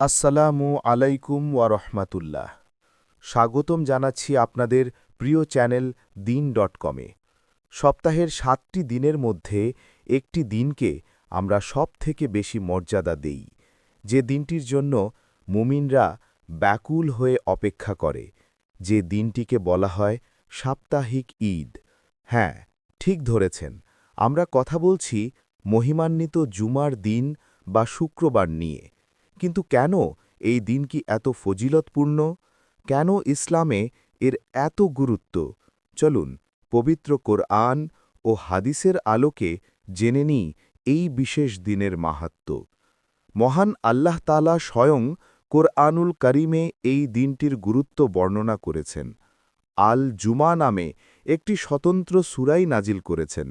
আসসালামু আলাইকুম ওয়া রহমাতুল্লাহ। স্বাগতম জানাচ্ছি আপনাদের প্রিয় চ্যানেল দিন ডট কমে সপ্তাহের সাতটি দিনের মধ্যে একটি দিনকে আমরা সব থেকে বেশি মর্যাদা দেই। যে দিনটির জন্য মুমিনরা ব্যাকুল হয়ে অপেক্ষা করে। যে দিনটিকে বলা হয় সাপ্তাহিক ঈদ। হ্যাঁ ঠিক ধরেছেন। আমরা কথা বলছি মহিমান্বিত জুমার দিন বা শুক্রবার নিয়ে। কিন্তু কেন এই দিন কি এত ফজিলতপূর্ণ? কেন ইসলামে এর এত গুরুত্ব? চলুন পবিত্র কোরআন ও হাদিসের আলোকে জেনে নিই এই বিশেষ দিনের মাহাত্ম্য মহান আল্লাহ তালা স্বয়ং কোরআনুল করিমে এই দিনটির গুরুত্ব বর্ণনা করেছেন। আল জুমা নামে একটি স্বতন্ত্র সুরাই নাজিল করেছেন।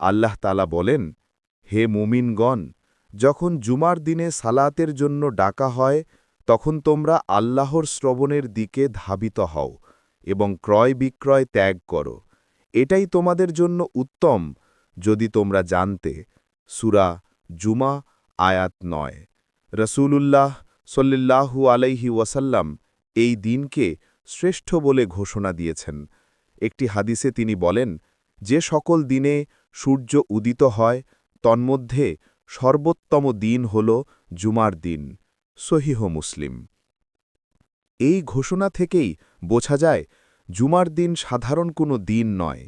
আল্লাহ তালা বলেন, হে মুমিনগণ যখন জুমার দিনে সালাতের জন্য ডাকা হয়, তখন তোমরা আল্লাহর শ্রবণের দিকে ধাবিত হও এবং ক্রয় বিক্রয় ত্যাগ করো। এটাই তোমাদের জন্য উত্তম, যদি তোমরা জানতে। সুরা জুমা, আয়াত নয়। রসূলুল্লাহ সল্লিল্লাহু আলাইহি ওয়াসাল্লাম এই দিনকে শ্রেষ্ঠ বলে ঘোষণা দিয়েছেন। একটি হাদিসে তিনি বলেন, যে সকল দিনে সূর্য উদিত হয়, তন্মধ্যে সর্বোত্তম দিন হল জুমার দিন, সহিহ মুসলিম। এই ঘোষণা থেকেই বোঝা যায়, জুমার দিন সাধারণ কোনো দিন নয়।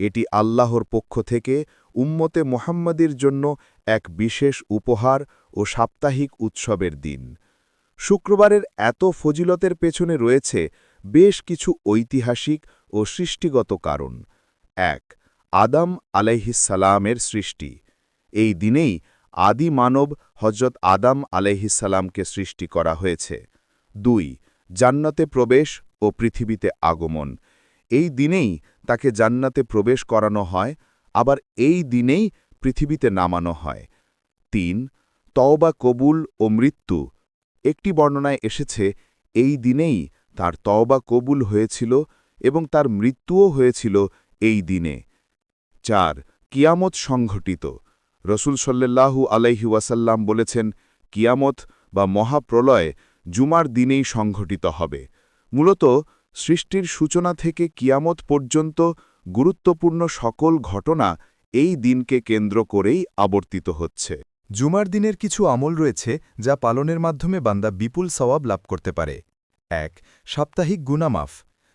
এটি আল্লাহর পক্ষ থেকে উম্মতে মোহাম্মদের জন্য এক বিশেষ উপহার ও সাপ্তাহিক উৎসবের দিন। শুক্রবারের এত ফজিলতের পেছনে রয়েছে বেশ কিছু ঐতিহাসিক ও সৃষ্টিগত কারণ। এক, আদাম আলাইহিসালামের সৃষ্টি। এই দিনেই আদি মানব হজরত আদাম আলাইহিসালামকে সৃষ্টি করা হয়েছে। দুই, জান্নাতে প্রবেশ ও পৃথিবীতে আগমন। এই দিনেই তাকে জান্নাতে প্রবেশ করানো হয়, আবার এই দিনেই পৃথিবীতে নামানো হয়। তিন, তওবা কবুল ও মৃত্যু। একটি বর্ণনায় এসেছে, এই দিনেই তার তওবা কবুল হয়েছিল এবং তার মৃত্যুও হয়েছিল এই দিনে। চার, কিয়ামত সংঘটিত। রসুল সল্লাহু আলাইহি ওয়াসাল্লাম বলেছেন, কিয়ামত বা মহাপ্রলয় জুমার দিনেই সংঘটিত হবে। মূলত, সৃষ্টির সূচনা থেকে কিয়ামত পর্যন্ত গুরুত্বপূর্ণ সকল ঘটনা এই দিনকে কেন্দ্র করেই আবর্তিত হচ্ছে। জুমার দিনের কিছু আমল রয়েছে যা পালনের মাধ্যমে বান্দা বিপুল সওয়াব লাভ করতে পারে। এক, সাপ্তাহিক গুনামাফ।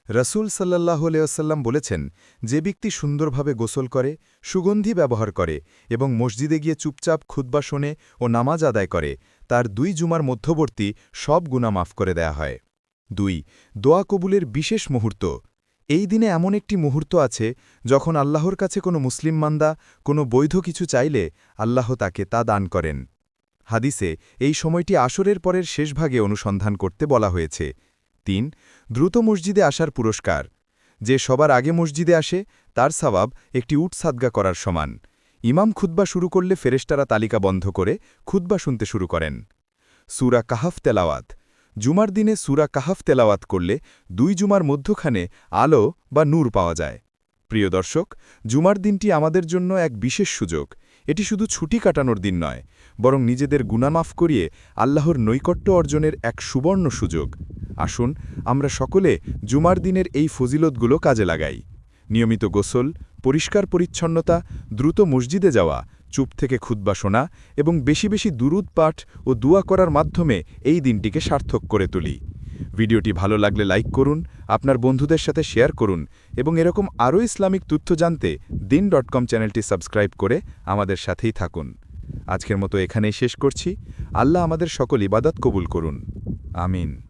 রসুল সাল্লাহ আলিয়াল্লাম বলেছেন, যে ব্যক্তি সুন্দরভাবে গোসল করে, সুগন্ধি ব্যবহার করে এবং মসজিদে গিয়ে চুপচাপ খুদ্া শোনে ও নামাজ আদায় করে, তার দুই জুমার মধ্যবর্তী সব গুণা মাফ করে দেয়া হয়। দুই, দোয়া কবুলের বিশেষ মুহূর্ত। এই দিনে এমন একটি মুহূর্ত আছে যখন আল্লাহর কাছে কোনো মুসলিম মান্দা কোনো বৈধ কিছু চাইলে আল্লাহ তাকে তা দান করেন। হাদিসে এই সময়টি আসরের পরের শেষ ভাগে অনুসন্ধান করতে বলা হয়েছে। তিন, দ্রুত মসজিদে আসার পুরস্কার। যে সবার আগে মসজিদে আসে, তার সবাব একটি উট সাদগা করার সমান। ইমাম খুদ্া শুরু করলে ফেরেস্তারা তালিকা বন্ধ করে খুদ্া শুনতে শুরু করেন। সুরা কাহাফ তেলাওয়াত। জুমার দিনে সুরা কাহাফ তেলাওয়াত করলে দুই জুমার মধ্যখানে আলো বা নূর পাওয়া যায়। প্রিয় দর্শক, জুমার দিনটি আমাদের জন্য এক বিশেষ সুযোগ। এটি শুধু ছুটি কাটানোর দিন নয়, বরং নিজেদের গুণামাফ করিয়ে আল্লাহর নৈকট্য অর্জনের এক সুবর্ণ সুযোগ। আসুন, আমরা সকলে জুমার দিনের এই ফজিলতগুলো কাজে লাগাই। নিয়মিত গোসল, পরিষ্কার পরিচ্ছন্নতা, দ্রুত মসজিদে যাওয়া, চুপ থেকে খুদ্া শোনা এবং বেশি বেশি দুরুদ পাঠ ও দুয়া করার মাধ্যমে এই দিনটিকে সার্থক করে তুলি। ভিডিওটি ভালো লাগলে লাইক করুন, আপনার বন্ধুদের সাথে শেয়ার করুন এবং এরকম আরও ইসলামিক তথ্য জানতে দিন ডট কম চ্যানেলটি সাবস্ক্রাইব করে আমাদের সাথেই থাকুন। আজকের মতো এখানেই শেষ করছি। আল্লাহ আমাদের সকল ইবাদত কবুল করুন। আমিন।